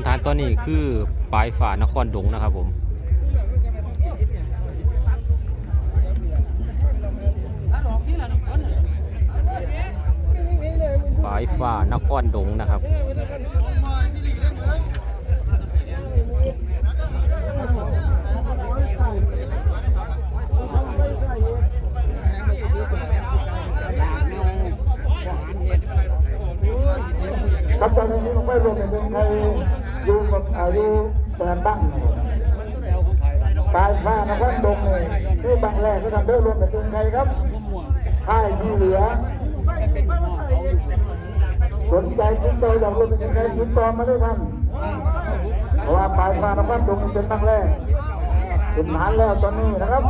นทานตอนนี้คือปลายฝ่านครดงนะครับผมปลายฝ่านครดงนะครับ แปดบ้างตายผ้านะครับดงเลยที่บางแรกก็ทำเรื่องรวมในเมืองไทยครับค่ายที่เหลือสนใจติดต่อยากรวมเมืองไทยติดตอมาได้ท่านเพราะว่าปลายผ้านะครับดงเป็นบางแรกเป็นฐานแล้วตอนนี้นะครับ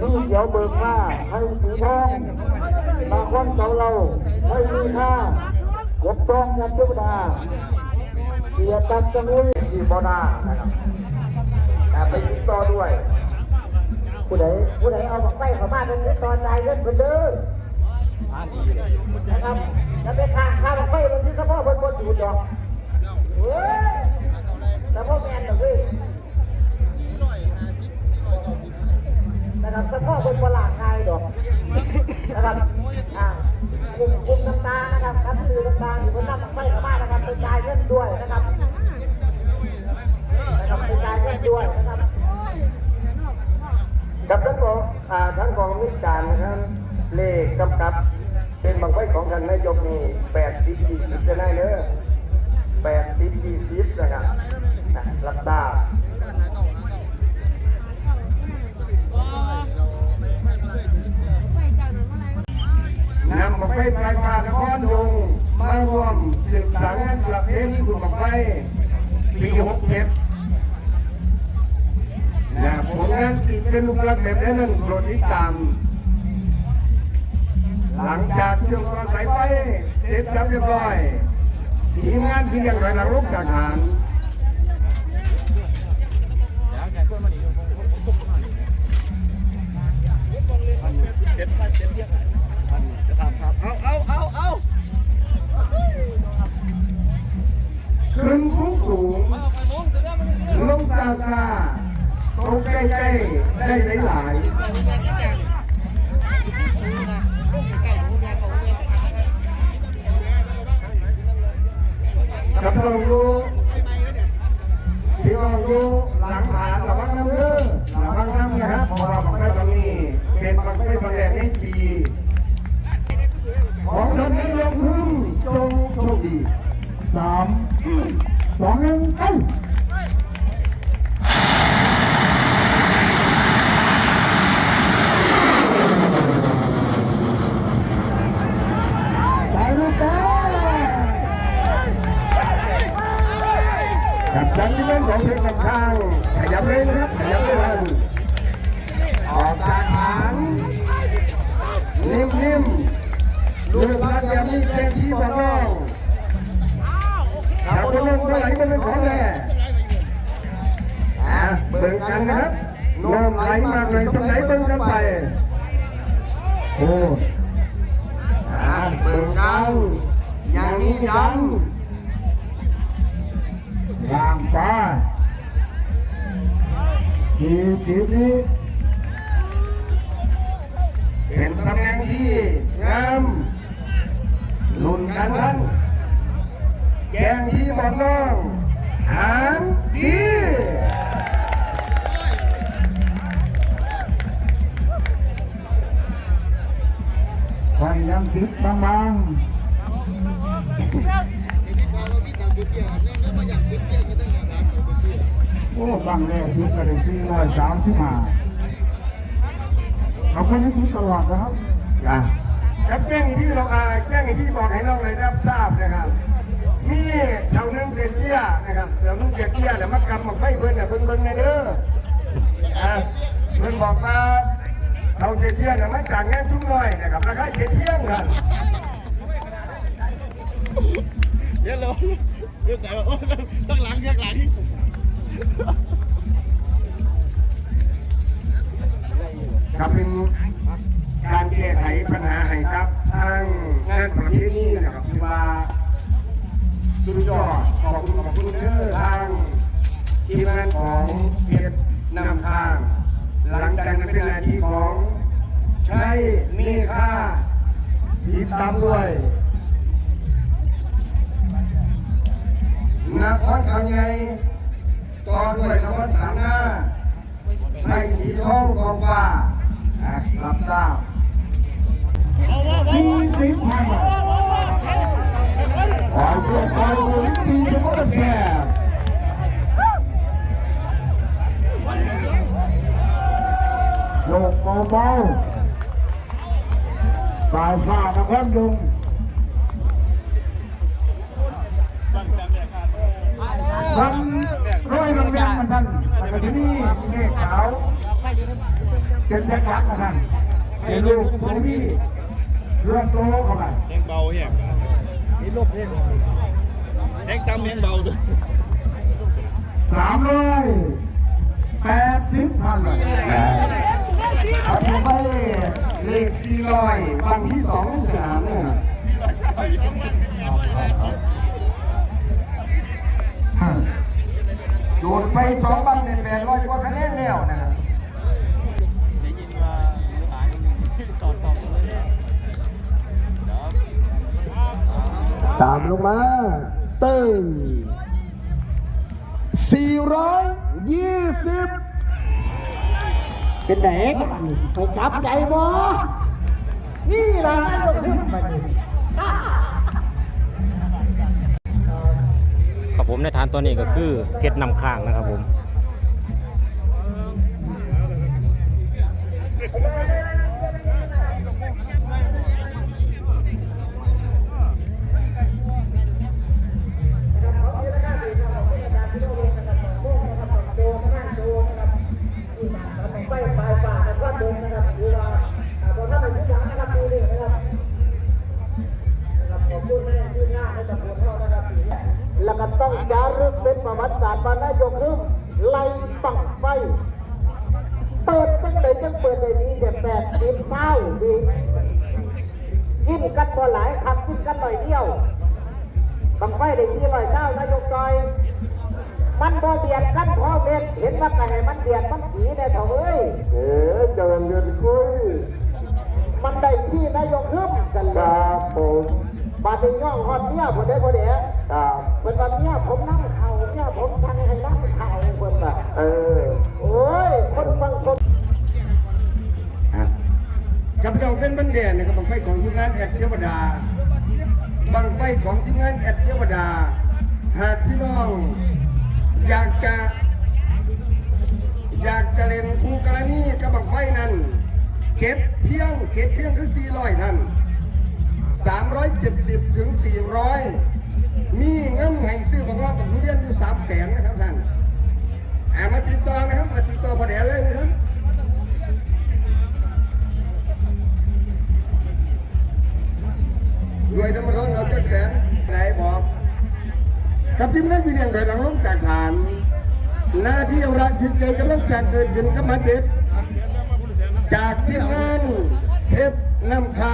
นี่เดี๋ยวเบิกผ้าให้สีทองมาคอนเสาเราให้มีค่ายกต้องยันเทวดาเสียตัดจมุย ที่บนานะครับแต่ไปติดต่อด้วย ผู้ใดผู้ใดเอาบอกไปเขามาเป็นตอนใจเล่นเป็นเด้อนะครับจะเป็นทางข้าวบอกไปมันที่เฉพาะบนบนอยู่ดอกเฮ้ยแต่พวกแมนดอกเว้ยนะครับเฉพาะบนบนหลางกายดอกนะครับอ่ากลุ่มกลุ่มต่างๆนะครับคัดลือต่างๆอยู่บนหน้าปักไม้กับบ้านนะครับเป็นจ่ายเงินด้วยนะครับ นะครับเป็นจ่ายเงินด้วยนะครับกับทั้งของอ่าทั้งของมิตรการนะครับเลขกำกับ เป็นบางไว้ของท่านนายกนี่แปดสิบยี่สิบจะได้เนอะแปดสิบยี่สิบนะครับอะรับตานำบังไฟปลายฟ้านครดงมาร่วมสืบสารงานประเพณีบุญบังไฟปี67นะ เป็นรูปลักษณ์แบบนั้นโปรดติดตาม หลังจากเชื่อมต่อสายไฟเสร็จสับเรียบร้อยทีมงานที่ยังถอยหลังลงจากฐานเอาเอาเอาเอาขึ้นสูงสูงลงซาซา ตรงใกล้ๆได้หลายๆกับเราอยู่พี่น้องอยู่หลังฐานระวังน้ำเด้อระวังน้ำนะครับเพราะว่าบังไฟตรงนี้เป็นบังไฟตรงแรกในปีของท่านนายกพึ่งจงโชคดีสามสองหนึ่งไปลูกไป กับจันที่เล่นของเพชรลำข้างขยับเลยนะครับขยับเลยนออกจากฐานนิ่มนิ่มๆลูกพัดแบบนี้แกงที่บอกน้องถ้าคนลงไปไหลมันเป็นของแน่เบิ่งกันนะครับลมไหลมากเลยสำไหนเบิ่งกันไปโอ้เบิ่งกันอย่างนี้ดัง วางไปทีทีนี้เป็นตำแหน่งที่งามลุ่นกันท่านแกงดีบอกน้องหางดีควันยังติดบางๆ โอ้บังแรกยุคกันสี่ร้อยสามสิบห้าเขาคนนี้คิดตลอดนะครับอะครับแจ้งให้พี่เราอาแจ้งให้พี่บอกให้น้องเลยรับทราบนะครับมีแถวนึงเต็มเกี้ยนะครับแถวนึงเต็มเกี้ยแล้วมัดกำบอกไฟเพิ่นเนี่ยเพิ่นเบิ่งในเด้ออะเพิ่นบอกว่าเขาเต็มเกี้ยเนี่ยมาจากงานชุ่มน้อยนะครับราคาเจ็ดเที่ยงกันเดี๋ยวเราเดี๋ยวใส่ว่าโอ้ต้องหลังเรียกหลัง ครับเป็นการแก้ไขปัญหาให้ครับทางงานประเภทนี้นะครับคือว่าสุดยอดขอบคุณขอบคุณเธอทางทีมงานของเพชรนำทาง หลังจากนั้นเป็นหน้าที่ของใช้มีค่าติดตามด้วยนักพรทาไง ท้องกองฟ้าอะรับทราบสี่สิบพันขอเพื่อนขอหนุนทีมจะพบกันแก่โยกเบาๆสายฟ้านะครดงท่านร้อยลำเลียงมันท่านมันก็ที่นี่เมฆขาว เป็นแจ็คยักษ์นะท่านเป็นลูกตัวนี้เรื่องโตเข้าไปเพลงเบาเนี่ยนี่ลบเพลงเพลงตำเพลงเบาด้วยสามร้อยแปดสิบพันเลยเอาไปเลขสี่ร้อยวันที่สองในสนามเนี่ยโดดไปสองบังในแปดร้อยกว่าคะแนนแล้วนะครับ ตามลงมา เติ้ง420 เป็นไหนถูกจับใจบ่ นี่ล่ะนายกขึ้นมาครับผมในฐานตัวนี้ก็คือเพชรนำข้างนะครับผม แล้วก็ต้องจารึกเป็นประวัติศาสตร์มานายกขึ้นไล่ปังไฟเปิดตั้งแต่จังเปิดในนี้แต่แปดสิบเท่าดีกินกันพอหลายคำกินกันหน่อยเดียวบังไฟได้ที่ลอยเท่านายกจอย มันพอเบียดกันพอเบียดเห็นว่าไงมันเบียดมันผีได้เถอะเอ้ยเอ๋เจริญเรือนคุยมันได้ที่นายกขึ้นกันคแล้รับผม บาดนี้ย่องฮอดเนี่ยพอได้พอเดียครับเป็นวันเนี่ยผมนั่งเข่าเนี่ยผมทางให้นั่งเข่าคนแบบเออ โอ้ย คนบางคนกับเราเป็นบันเดียนนะครับบังไฟของทีมงานแอดเทวดาบังไฟของทีมงานแอดเทวดา หากพี่น้องอยากจะ อยากจะเล่นคู่กรณีกับบังไฟนั้น เก็บเพียงเก็บเพียงคือ400ท่าน 370 ถึง 400 มีเงินให้ซื้อบังว่ากับทุเรียนอยู่3แสนนะครับท่านอ่ามาติดต่อนะครับ มาติดต่อพอแดนเลยนะครับด้วยธรรมทนเราจะแสนไหนบอกกับทีมงานวิเลียงโดยหลังลงจากฐาน หน้าที่เรักจิตใจกำลังจะเกิดขึ้นกับมาเด็ดจากทีมงานเพชรน้ำข้า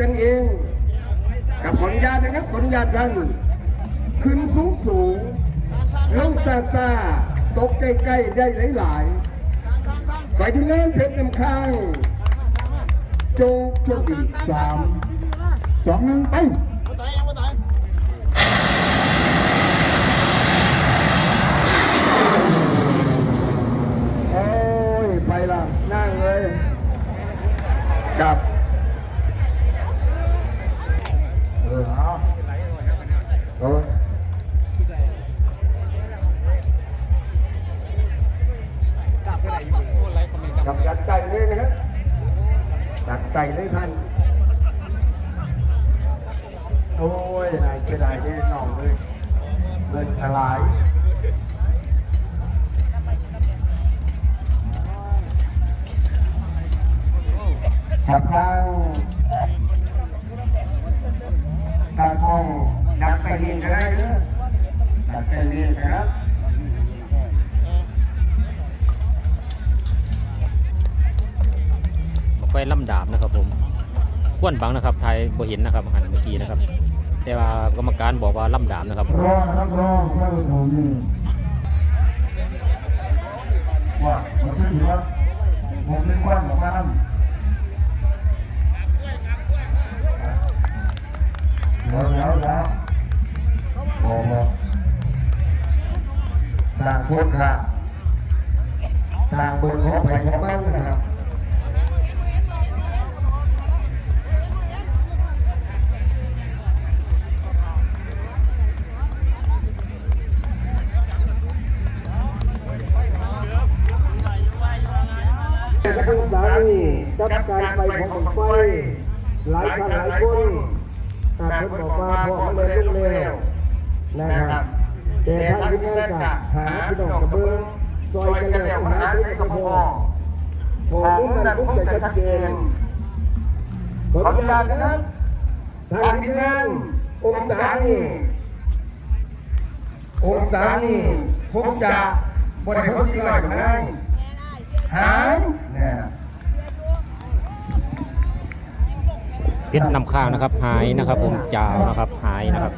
กันเองกับขออนุญาตนะครับขออนุญาตท่านขึ้นสูงสูงลงซาซาตกใกล้ๆได้หลายๆฝ่ายทีมงานเพชรน้ำค้างโจกโชคดีสามสองหนึ่งไปโอ้ยไปละนั่งเลยกลับ อ้ยนายเสียดายแน่นอนเลยเงินทลายกับทางทางกองดักไก่เรียนก็ได้เนอะดักไก่เรียนะครับไฟลำดาบนะครับผม ควนบังนะครับ ไทยบ่เห็นนะครับหันเมื่อกี้นะครับ แต่ว่ากรรมการบอกว่าล่ำดามนะครับรอนะครับรอไม่ผมนี่ว่ามันคือว่าผมเป็นควันของมันเดี๋ยวเดี๋ยวเดี๋ยวโอ้โหต่างคนค่ะ นักศึกษานี่กับการไปของไฟ หลายท่านหลายคนอาจจะบอกว่าพอเขาเลยลุกเร็วนะครับแต่ท่านที่นั่จะหาพี่น้องกระเบื้องซอยกันแล้วหาซื้อกระพอพอรุ่นนั้นปุ๊บจะชัดเจนขออนุญาตนะครับทางที่นั่นองศานี่องศานี่ผมจะบริโภคสิ่งหล่านั้ หายเนี่ยเพชรนำข้าวนะครับ หายนะครับ ผมจาวนะครับ หายนะครับ